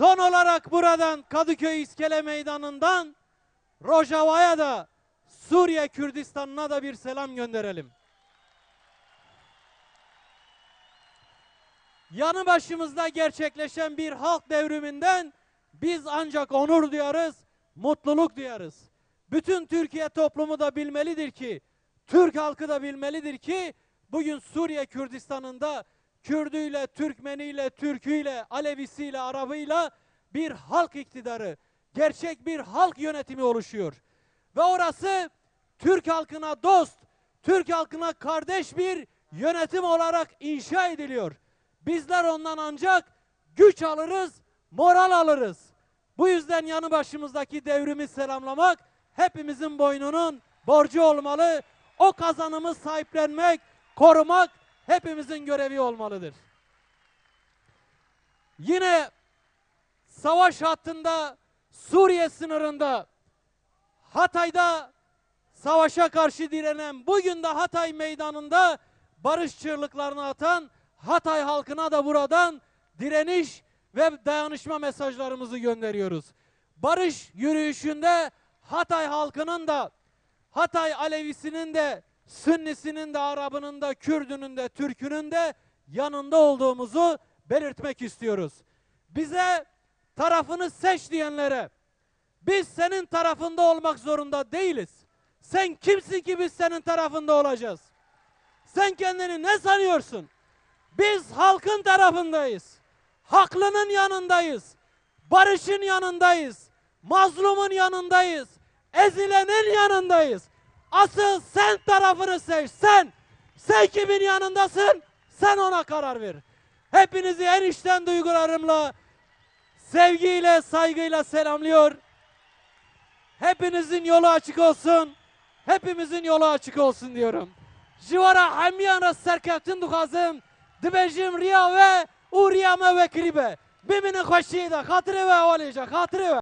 Son olarak buradan Kadıköy İskele Meydanı'ndan Rojava'ya da Suriye Kürdistan'ına da bir selam gönderelim. Yanı başımızda gerçekleşen bir halk devriminden biz ancak onur duyarız, mutluluk duyarız. Bütün Türkiye toplumu da bilmelidir ki, Türk halkı da bilmelidir ki bugün Suriye Kürdistan'ında Kürdüyle, Türkmeniyle, Türküyle, Alevisiyle, Arabıyla bir halk iktidarı, gerçek bir halk yönetimi oluşuyor. Ve orası Türk halkına dost, Türk halkına kardeş bir yönetim olarak inşa ediliyor. Bizler ondan ancak güç alırız, moral alırız. Bu yüzden yanı başımızdaki devrimi selamlamak hepimizin boynunun borcu olmalı. O kazanımı sahiplenmek, korumak hepimizin görevi olmalıdır. Yine savaş hattında Suriye sınırında Hatay'da savaşa karşı direnen bugün de Hatay meydanında barış çığlıklarını atan Hatay halkına da buradan direniş ve dayanışma mesajlarımızı gönderiyoruz. Barış yürüyüşünde Hatay halkının da Hatay Alevisinin de Sünnisinin de Arabının da Kürdünün de Türkünün de yanında olduğumuzu belirtmek istiyoruz. Bize tarafını seç diyenlere biz senin tarafında olmak zorunda değiliz. Sen kimsin ki biz senin tarafında olacağız? Sen kendini ne sanıyorsun? Biz halkın tarafındayız. Haklının yanındayız. Barışın yanındayız. Mazlumun yanındayız. Ezilenin yanındayız. Asıl sen tarafını seç. Sen. Sen kimin yanındasın? Sen ona karar ver. Hepinizi en içten duygularımla, sevgiyle, saygıyla selamlıyor. Hepinizin yolu açık olsun. Hepimizin yolu açık olsun diyorum. Jivara hamiyana serkeftin duhazım. Dibejim riya ve u riyame ve kribe. Bimini hoşiyede. Hatırı ve avaleyecek. Hatırı ve.